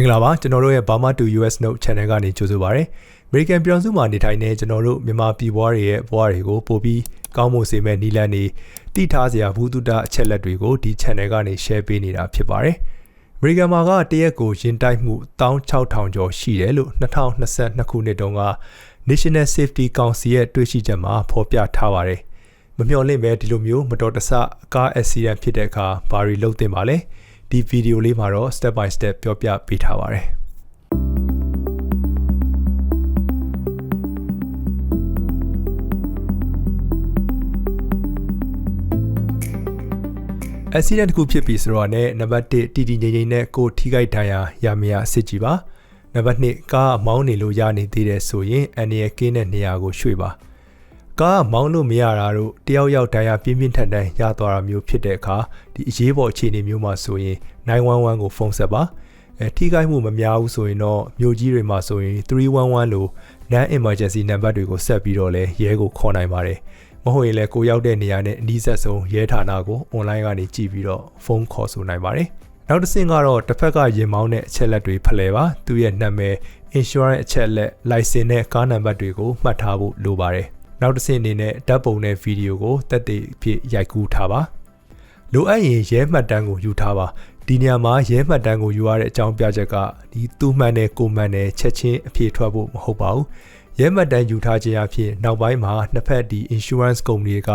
င်္ဂလာပါကျွန်တော်တို့ရဲ့ Burma to US Note Channel ကနေကြိုဆိုပါရစေ။ American ပြည်ထောင်စုမှာနေထိုင်နေကျွန်တော်တို့မြန်မာပြည်ပွားတွေရဲ့ဘဝတွေကိုပို့ပြီးကောင်းမွန်စေမဲ့နီလန်နေတိထားစရာဘူးတုတအချက်လက်တွေကိုဒီ channel ကနေ share ပေးနေတာဖြစ်ပါတယ်။ American မှာကတရက်ကိုရင်တိုက်မှု16000ကျော်ရှိတယ်လို့2022ခုနှစ်တုန်းက National Safety Council ရဲ့တွေ့ရှိချက်မှာဖော်ပြထားပါတယ်။မမျှော်လင့်ပဲဒီလိုမျိုးမတော်တဆကား accident ဖြစ်တဲ့အခါဘာတွေလုပ်သင့်ပါလဲ။ ဒီဗီဒီယိုလေးမှာတော့ step by step ပြောပြပေးထားပါတယ် accident တစ်ခုဖြစ်ပြီဆိုတော့ねနံပါတ်1တီတီငိမ့်ငိမ့်နဲ့ကိုထိခိုက်ဒဏ်ရာရမရစစ်ကြည့်ပါနံပါတ်2ကားမောင်းနေလို့ရနေသေးတယ်ဆိုရင်အန်ရကင်းတဲ့နေရာကိုရွှေ့ပါ ကားမောင်းလို့မရတာတို့တယောက်ယောက်တရားပြင်းပြင်းထန်ထန်ရသွားတာမျိုးဖြစ်တဲ့အခါဒီအရေးပေါ်အခြေအနေမျိုးမှာဆိုရင်911ကိုဖုန်းဆက်ပါအဲထိခိုက်မှုမများဘူးဆိုရင်တော့မြို့ကြီးတွေမှာဆိုရင်311လို့ non emergency နံပါတ်တွေကိုဆက်ပြီးတော့လဲရဲကိုခေါ်နိုင်ပါတယ်မဟုတ်ရင်လည်းကိုရောက်တဲ့နေရာနဲ့အနည်းဆက်ဆုံးရဲဌာနကို online ကနေကြည့်ပြီးတော့ဖုန်းခေါ်ဆိုနိုင်ပါတယ်နောက်တစ်ဆင့်ကတော့တစ်ဖက်ကရင်မောင်းတဲ့အချက်လက်တွေဖလှယ်ပါသူရဲ့နာမည် insurance အချက်လက် license နဲ့ကားနံပါတ်တွေကိုမှတ်ထားဖို့လိုပါတယ် နောက်တစ်ဆင့်အနေနဲ့ဓာတ်ပုံနဲ့ဗီဒီယိုကိုတက်တည်ဖြစ်ရိုက်ကူးထားပါလိုအပ်ရင်ရဲမှတ်တမ်းကိုယူထားပါဒီနေရာမှာရဲမှတ်တမ်းကိုယူရတဲ့အကြောင်းပြချက်ကဒီသူ့မှန်တဲ့ကိုမှန်တဲ့ချက်ချင်းအဖြေထွက်ဖို့မဟုတ်ပါဘူးရဲမှတ်တမ်းယူထားခြင်းအဖြစ်နောက်ပိုင်းမှာနှစ်ဖက်ဒီ insurance company က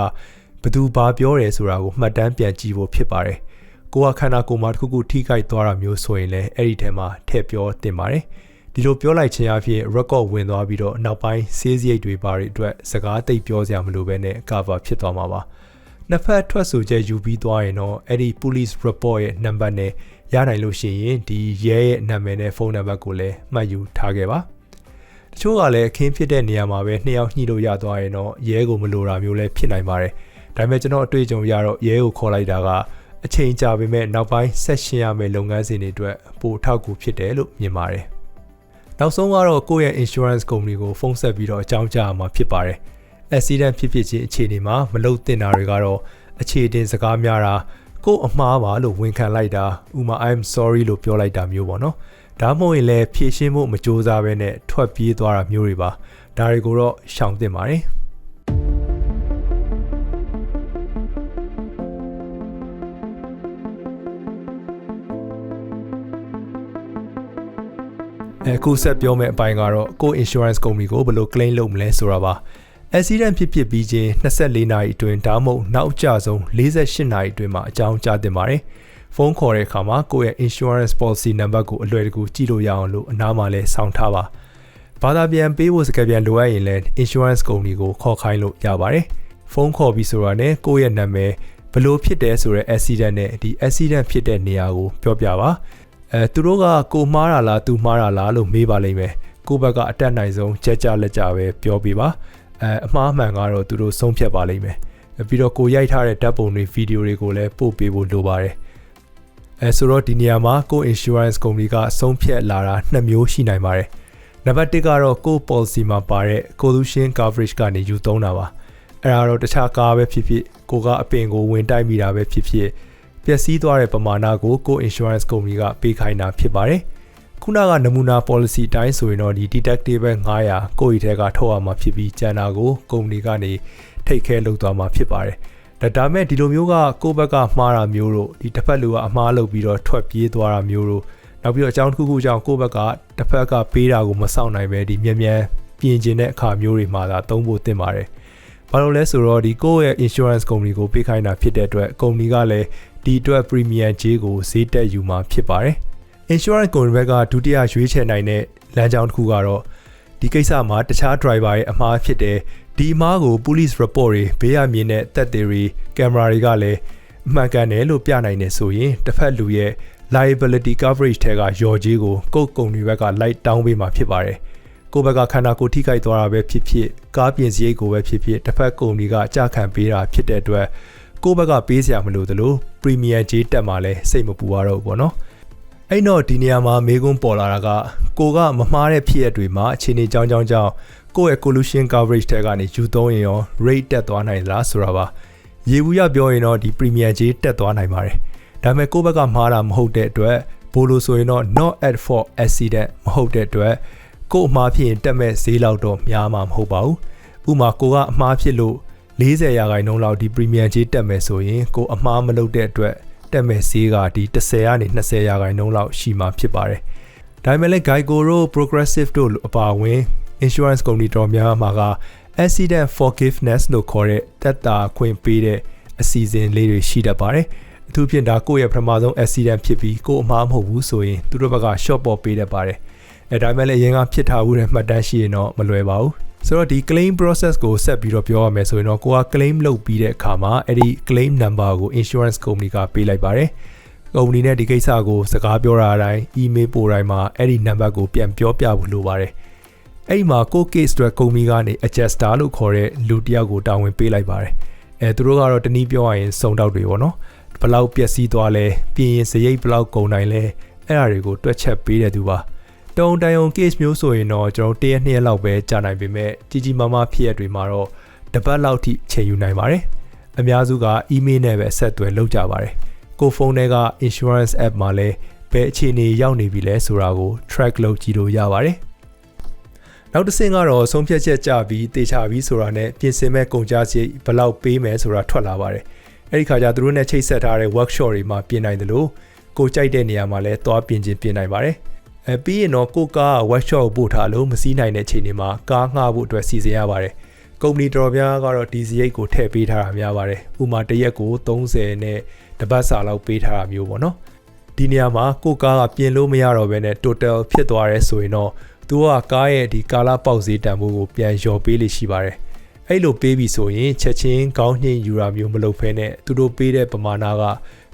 ဘသူဘာပြောတယ်ဆိုတာကိုမှတ်တမ်းပြန်ကြည့်ဖို့ဖြစ်ပါတယ်ကိုကခန္ဓာကိုယ်မှာတစ်ခုခုထိခိုက်သွားတာမျိုးဆိုရင်လည်းအဲ့ဒီထဲမှာထည့်ပြောတင်ပါတယ် ဒီလိုပြောလိုက်ခြင်းအဖြစ် record ဝင်သွားပြီးတော့နောက်ပိုင်း sales ရိတ်တွေပါတွေအတွက်စကားသိပ်ပြောစရာမလိုဘဲနဲ့ cover ဖြစ်သွားမှာပါနှစ်ဖက်ထွက်ဆိုချက်ယူပြီးသွားရင်တော့အဲ့ဒီ police report ရဲ့ number နဲ့ရနိုင်လို့ရှိရင်ဒီရဲရဲ့နာမည်နဲ့ဖုန်းနံပါတ်ကိုလည်းမှတ်ယူထားခဲ့ပါတချို့ကလည်းအခင်းဖြစ်တဲ့နေရာမှာပဲနှစ်ယောက်ညှိလို့ရသွားရင်တော့ရဲကိုမလိုတာမျိုးလည်းဖြစ်နိုင်ပါတယ်ဒါပေမဲ့ကျွန်တော်အတွေ့အကြုံရတော့ရဲကိုခေါ်လိုက်တာကအချိန်ကြာပေမဲ့နောက်ပိုင်းဆက်ရှင်ရမယ့်လုပ်ငန်းစဉ်တွေအတွက်ပိုအထောက်အကူဖြစ်တယ်လို့မြင်ပါတယ် နောက်ဆုံးကတော့ကိုယ့်ရဲ့ insurance company ကိုဖုန်းဆက်ပြီးတော့အကြောင်းကြားရမှာဖြစ်ပါတယ်။ accident ဖြစ်ဖြစ်ချင်းအခြေအနေမှာမလုံတင်တာတွေကတော့အခြေတင်စကားများတာကို့အမှားပါလို့ဝန်ခံလိုက်တာဥမာ I'm sorry လို့ပြောလိုက်တာမျိုးပေါ့နော်။ဒါမှမဟုတ်ရင်လည်းဖြည့်ရှင်းဖို့မကြိုးစားဘဲနဲ့ထွက်ပြေးသွားတာမျိုးတွေပါ။ဒါတွေကိုတော့ရှောင်သင့်ပါတယ်။ အခုဆက်ပြောမယ့်အပိုင်းကတော့ကို insurance company ကိုဘယ်လို claim လုပ်မလဲဆိုတာပါ accident ဖြစ်ဖြစ်ပြီးချင်း24နာရီအတွင်းဒါမှမဟုတ်နောက်ကျဆုံး48နာရီအတွင်းမှာအကြောင်းကြားတင်ပါတယ်ဖုန်းခေါ်တဲ့အခါမှာကိုယ့်ရဲ့ insurance policy number ကိုအလွယ်တကူကြည့်လို့ရအောင်လို့အနားမှာလဲစောင့်ထားပါဘာသာပြန်ပေးဖို့စကားပြန်လိုအပ်ရင်လည်း insurance company ကိုခေါ်ခိုင်းလို့ရပါတယ်ဖုန်းခေါ်ပြီးဆိုတာနဲ့ကိုယ့်ရဲ့နာမည်ဘလို့ဖြစ်တယ်ဆိုတဲ့ accident နဲ့ဒီ accident ဖြစ်တဲ့နေရာကိုပြောပြပါ အဲသူတို့ကကိုမှားတာလားသူမှားတာလားလို့မေးပါလိမ့်မယ်ကိုဘက်ကအတက်နိုင်ဆုံးကြက်ကြလက်ကြပဲပြောပြပါအဲအမှားမှန်ကတော့သူတို့ဆုံးဖြတ်ပါလိမ့်မယ်ပြီးတော့ကိုရိုက်ထားတဲ့ဓာတ်ပုံတွေဗီဒီယိုတွေကိုလည်းပို့ပေးဖို့လိုပါတယ်အဲဆိုတော့ဒီနေရာမှာကို insurance company ကဆုံးဖြတ်လာတာနှစ်မျိုးရှိနိုင်ပါတယ်နံပါတ်1ကတော့ကို policy မှာပါတဲ့ collusion coverage ကနေယူသုံးတာပါအဲ့ဒါတော့တခြားကားပဲဖြစ်ဖြစ်ကိုကအပင်ကိုဝင်တိုက်မိတာပဲဖြစ်ဖြစ် ပျက်စီးသွားတဲ့ပမာဏကိုကို insurance company ကပေးခိုင်းတာဖြစ်ပါတယ်ခုနကနမူနာ policy အတိုင်းဆိုရင်တော့ဒီ deductible 900ကိုယ့်ဤထဲကထုတ်ရမှာဖြစ်ပြီးကျန်တာကိုကုမ္ပဏီကနေထိတ်ခဲလုပ်သွားမှာဖြစ်ပါတယ်ဒါဒါမဲ့ဒီလိုမျိုးကကိုယ့်ဘက်ကမှားတာမျိုးတို့ဒီတစ်ဖက်လူကအမှားလုပ်ပြီးတော့ထွက်ပြေးသွားတာမျိုးတို့နောက်ပြီးတော့အကြောင်းတစ်ခုခုကြောင့်ကိုယ့်ဘက်ကတစ်ဖက်ကပေးတာကိုမစောင့်နိုင်ပဲဒီမြန်မြန်ပြင်ကျင်တဲ့အခါမျိုးတွေမှာသာသုံးဖို့တင်ပါတယ်ဘာလို့လဲဆိုတော့ဒီကိုယ့်ရဲ့ insurance company ကိုပေးခိုင်းတာဖြစ်တဲ့အတွက်ကုမ္ပဏီကလည်း ဒီအတွက် premium ကြေးကိုဈေးတက်ယူမှာဖြစ်ပါတယ်။ insurance company ဘက်ကဒုတိယရွေးချယ်နိုင်တဲ့လမ်းကြောင်းတစ်ခုကတော့ဒီကိစ္စမှာတခြား driver ရဲ့အမှားဖြစ်တယ်ဒီအမှားကို police report တွေဘေးရမြင်တဲ့သက်သေတွေကင်မရာတွေကလည်းအမှန်ကန်တယ်လို့ပြနိုင်တယ်ဆိုရင်တစ်ဖက်လူရဲ့ liability coverage ထဲကရော်ကြီးကိုကိုယ့်ကုမ္ပဏီဘက်ကလိုက်တောင်းပေးမှာဖြစ်ပါတယ်။ကိုယ့်ဘက်ကခန္ဓာကိုယ်ထိခိုက်သွားတာပဲဖြစ်ဖြစ်ကားပြင်စရိတ်ကိုပဲဖြစ်ဖြစ်တစ်ဖက်ကုမ္ပဏီကကြာခံပေးတာဖြစ်တဲ့အတွက် ကိုယ့်ဘက်ကပေးစရာမလိုသလိုပရီမီယံကြေးတက်မှလည်းစိတ်မပူရတော့ဘူးပေါ့နော်အဲ့တော့ဒီနေရာမှာမေးခွန်းပေါ်လာတာကကိုကမမှားတဲ့ဖြစ်ရက်တွေမှာအခြေအနေကြောင်းကြောင်းကြောင်းကိုယ့်ရဲ့ collusion coverage ထဲကနေယူသုံးရင်ရော rate တက်သွားနိုင်လားဆိုတာပါရေဘူးရပြောရင်တော့ဒီ premium ကြေးတက်သွားနိုင်ပါတယ်ဒါပေမဲ့ကိုယ့်ဘက်ကမှားတာမဟုတ်တဲ့အတွက်ဘို့လို့ဆိုရင်တော့ not at fault accident မဟုတ်တဲ့အတွက်ကို့အမှားဖြစ်ရင်တက်မဲ့ဈေးလောက်တော့များမှာမဟုတ်ပါဘူးဥပမာကိုကအမှားဖြစ်လို့ 40ရာခိုင်နှုန်းလောက်ဒီ premium ကြီးတက်မယ်ဆိုရင်ကိုအမှားမလုပ်တဲ့အတွက်တက်မဲ့ဈေးကဒီ10ကနေ20ရာခိုင်နှုန်းလောက်ရှိမှာဖြစ်ပါတယ်ဒါပေမဲ့လည်း Geico တို့ Progressive တို့အပါအဝင် insurance company တော်များမှာက accident forgiveness လို့ခေါ်တဲ့တက်တာခွင့်ပေးတဲ့အစီအစဉ်လေးတွေရှိတတ်ပါတယ်။အထူးဖြင့်ဒါကိုယ့်ရဲ့ပထမဆုံး accident ဖြစ်ပြီးကိုယ်အမှားမဟုတ်ဘူးဆိုရင်သူတို့ဘက်က short ပေါ်ပေးတတ်ပါတယ်။အဲဒါပေမဲ့လည်းအရင်ကဖြစ်ထားဘူးတဲ့မှတ်တမ်းရှိရင်တော့မလွယ်ပါဘူး။ ဆိုတော့ဒီ claim process ကိုဆက်ပြီးတော့ပြောရမယ်ဆိုရင်တော့ကိုက claim လုပ်ပြီးတဲ့အခါမှာအဲ့ဒီ claim number ကို insurance company ကပေးလိုက်ပါတယ်။ကုမ္ပဏီနဲ့ဒီကိစ္စကိုစကားပြောတာအတိုင်း email ပို့တိုင်းမှာအဲ့ဒီ number ကိုပြန်ပြောပြဖို့လိုပါတယ်။အဲ့ဒီမှာကို case အတွက်ကုမ္ပဏီကနေ adjuster လို့ခေါ်တဲ့လူတစ်ယောက်ကိုတာဝန်ပေးလိုက်ပါတယ်အဲသူတို့ကတော့တနည်းပြောရရင်စုံတောက်တွေပေါ့နော်ဘလောက်ပျက်စီးသွားလဲပြင်ရင်စရိတ်ဘလောက်ကုန်နိုင်လဲအဲ့ဒါတွေကိုတွက်ချက်ပေးတဲ့သူပါ တုံတိုင်ုံ case မျိုးဆိုရင်တော့ကျွန်တော်တရက်နှစ်ရက်လောက်ပဲကြာနိုင်ပေမဲ့ကြီးကြီးမားမားဖြစ်ရတွေမှာတော့တပတ်လောက်ထိချိန်ယူနိုင်ပါတယ်အများစုက email နဲ့ပဲဆက်သွယ်လုပ်ကြပါတယ်ကိုဖုန်းထဲက insurance app မှာလည်းဘယ်အခြေအနေရောက်နေပြီလဲဆိုတာကို track လုပ်ကြည့်လို့ရပါတယ်နောက်တစ်ဆင့်ကတော့ဆုံးဖြတ်ချက်ကြပြီးတေချာပြီးဆိုတာနဲ့ပြင်ဆင်မဲ့ကုန်ကြစရိတ်ဘယ်လောက်ပေးမယ်ဆိုတာထွက်လာပါတယ်အဲ့ဒီခါကျသူတို့နဲ့ချိတ်ဆက်ထားတဲ့ workshop တွေမှာပြင်နိုင်တယ်လို့ကိုကြိုက်တဲ့နေရာမှာလည်းသွားပြင်ချင်းပြင်နိုင်ပါတယ် အဲပြီးရင်တော့ကိုကား workshop ကိုပို့ထားလို့မစည်းနိုင်တဲ့ချိန်တွေမှာကားငှားဖို့အတွက်စီစဉ်ရပါတယ်ကုမ္ပဏီတော်များကတော့ဒီစရိတ်ကိုထည့်ပေးထားတာများပါတယ်ဥမာတစ်ရက်ကို30နဲ့တပတ်စာလောက်ပေးထားတာမျိုးပေါ့နော်ဒီနေရာမှာကိုကားကပြင်လို့မရတော့ဘဲနဲ့ total ဖြစ်သွားရဲဆိုရင်တော့သူကကားရဲ့ဒီကာလာပေါက်ဈေးတန်ဖိုးကိုပြန်လျော်ပေးလိရှိပါတယ်။အဲ့လိုပေးပြီဆိုရင်ချက်ချင်းကောင်းညှင်ယူတာမျိုးမလုပ်ဖဲနဲ့သူတို့ပေးတဲ့ပမာဏက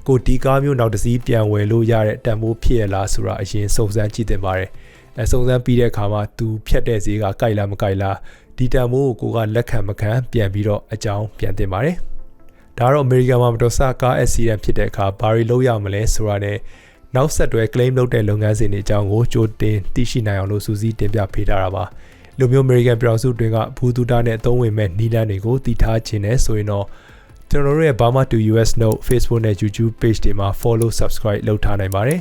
ကိုဒီကားမျိုးနောက်တစ်စီးပြန်ဝယ်လို့ရတဲ့တန်ဖိုးဖြစ်ရလားဆိုတာအရင်စုံစမ်းကြည့်တင်ပါတယ်။အဲစုံစမ်းပြီးတဲ့အခါမှာသူဖြတ်တဲ့ဈေးကကြိုက်လားမကြိုက်လားဒီတန်ဖိုးကိုကိုကလက်ခံမခံပြန်ပြီးတော့အကြောင်းပြန်တင်ပါတယ်။ဒါတော့အမေရိကန်မှာမတော်ဆကား accident ဖြစ်တဲ့အခါဘာတွေလုပ်ရမလဲဆိုတာနဲ့နောက်ဆက်တွဲ claim လုပ်တဲ့လုပ်ငန်းစဉ်တွေအကြောင်းကိုကြိုတင်သိရှိနိုင်အောင်လို့စူးစီးတင်ပြပေးထားတာပါလူမျိုး American ပြည်တော်စုတွင်ကဘူးတူတာနဲ့အသုံးဝင်မဲ့နီးလန်းတွေကိုတည်ထားခြင်းနဲ့ဆိုရင်တော့ ကျွန်တော်တို့ရဲ့ Burma to US Note Facebook နဲ့ YouTube page တွေမှာ follow subscribe လုပ်ထားနိုင်ပါတယ်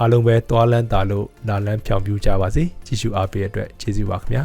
အားလုံးပဲတွားလန်းတာလို့နာလန်းဖြောင်ပြကြပါစေကြည့်ရှုအားပေးတဲ့အတွက်ကျေးဇူးပါခင်ဗျာ